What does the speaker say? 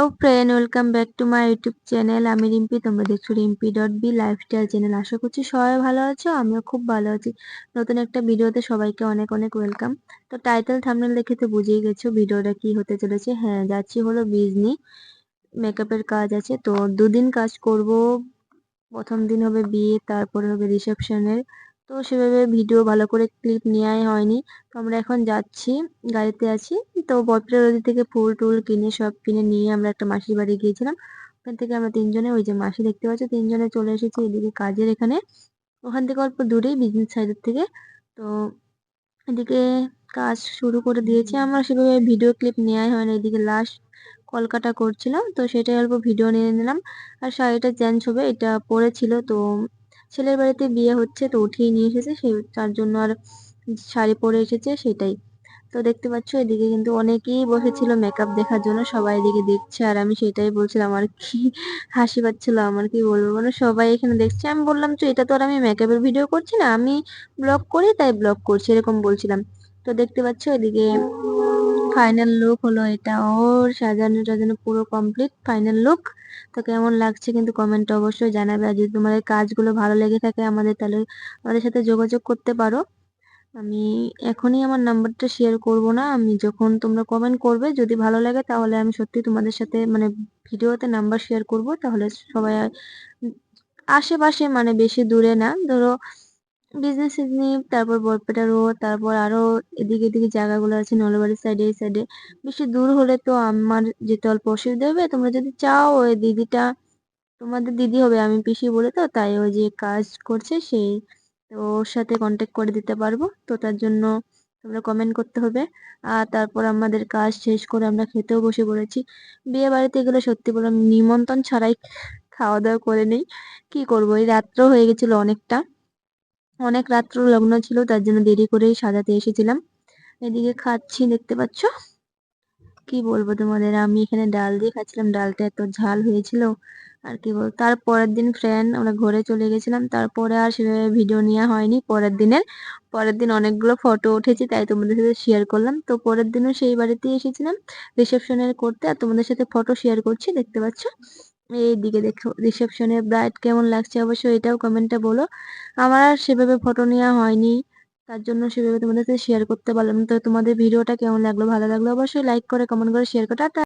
Hello friend welcome back to my YouTube channel আমি রিম্পি, তোমরা দেখছ Rimpi dot B lifestyle channel আশা করছি সবাই ভালো আছো, আমিও খুব ভালো আছি। নতুন একটা ভিডিওতে সবাইকে অনেক অনেক ওয়েলকাম তো টাইটেল থামনেল দেখে তো বুঝেই গেছো ভিডিওটা কি হতে চলেছে। হ্যাঁ যাচ্ছি হলো বিজনি মেকআপের কাজ আছে। তো দুদিন কাজ করব। প্রথম দিন হবে বিয়ে, তারপরে হবে রিসেপশনের তো সেভাবে ভিডিও ভালো করে ক্লিপ নেওয়াই হয়নি। তো আমরা এখন যাচ্ছি, গাড়িতে আছি। তো বটপুরের ওদিক থেকে ফুল টুল কিনে সব কিনে নিয়ে আমরা একটা মাসির বাড়ি গিয়েছিলাম। ওখান থেকে আমরা তিনজনে, ওই যে মাসি দেখতে পাচ্ছি, তিনজনে চলে এসেছি এদিকে কাজের এখানে। ওখান থেকে অল্প দূরেই বিজনেস সাইডের থেকে। তো এদিকে কাজ শুরু করে দিয়েছি আমরা, সেভাবে ভিডিও ক্লিপ নেওয়াই হয় না এদিকে লাস্ট কলকাতা করছিলাম, তো সেটাই অল্প ভিডিও নিয়ে নিলাম। আর শাড়িটা চেঞ্জ হবে, এটা পরেছিল, তো ছেলের বাড়িতে বিয়ে হচ্ছে, তো উঠিয়ে নিয়ে এসেছে, সেই তার জন্য আর শাড়ি পরে এসেছে, সেটাই। তো দেখতে পাচ্ছ, এদিকে কিন্তু অনেকেই বসেছিল মেকআপ দেখার জন্য, সবাই এদিকে দেখছে, আর আমি সেটাই বলছিলাম, আর কি হাসি পাচ্ছিল আমার, কি বলব? মানে সবাই এখানে দেখছে, আমি বললাম, তো এটা তো আর আমি মেকআপের ভিডিও করছি না, আমি ব্লগ করি, তাই ব্লগ করছি, এরকম বলছিলাম। তো দেখতে পাচ্ছ, এদিকে ফাইনাল লুক হলো এটা। ওর সাজানো টাজানো পুরো কমপ্লিট ফাইনাল লুক তো কেমন লাগছে কিন্তু কমেন্টে অবশ্যই জানাবে। আর যদি তোমাদের কাজগুলো ভালো লেগে থাকে আমাদের, তাহলে আমাদের সাথে যোগাযোগ করতে পারো। আমি এখনই আমার নাম্বারটা শেয়ার করব না। আমি যখন তোমরা কমেন্ট করবে, যদি ভালো লাগে তাহলে আমি সত্যি তোমাদের সাথে মানে ভিডিওতে নাম্বার শেয়ার করব। তাহলে সবাই আশেপাশে মানে বেশি দূরে না। ধরো বিজনেস সিজনি তারপর বরপেটা রোড তারপর আরও এদিকে এদিকে জায়গাগুলো আছে নলবাড়ির সাইডে এই সাইডে বেশি দূর হলে তো আমার যেতে অল্প অসুবিধা হবে। তোমরা যদি চাও, ওই দিদিটা, তোমাদের দিদি হবে, আমি পিসি বলে তো, তাই ওই যে কাজ করছে সেই তো ওর সাথে কন্ট্যাক্ট করে দিতে পারব। তো তার জন্য তোমরা কমেন্ট করতে হবে। আর তারপর আমাদের কাজ শেষ করে আমরা খেতেও বসে পড়েছি। বিয়ে বাড়িতে গেলে সত্যি বললাম নিমন্ত্রণ ছাড়াই খাওয়া দাওয়া করে নেই। কি করব? এই রাত্র হয়ে গেছিল অনেকটা। অনেক রাত্র লগ্ন ছিল, তার জন্য দেরি করেই সাজাতে এসেছিলাম। এদিকে খাচ্ছি, দেখতে পাচ্ছ? কি বলব তোমাদের, আমি এখানে ডাল দিয়ে খাচ্ছিলাম, ডালটা এত ঝাল হয়েছিল। আর কি বল, তার পরের দিন ফ্রেন্ড আমরা ঘরে চলে গেছিলাম, তারপরে আর সেভাবে ভিডিও নেওয়া হয়নি পরের দিনের। পরের দিন অনেকগুলো ফটো উঠেছি, তাই তোমাদের সাথে শেয়ার করলাম। তো পরের দিনও সেই বাড়িতেই এসেছিলাম রিসেপশনের করতে, আর তোমাদের সাথে ফটো শেয়ার করছি, দেখতে পাচ্ছ? এই দিকে দেখো রিসেপশনে ব্রাইড কেমন লাগছে? অবশ্যই এটাও কমেন্টে বলো। আমার আর সেভাবে ফটো নেওয়া হয়নি। তার জন্য সেভাবে তোমাদের সাথে শেয়ার করতে পারলাম তো তোমাদের ভিডিওটা কেমন লাগল? ভালো লাগল অবশ্যই লাইক করে কমেন্ট করে শেয়ার করো। টাটা!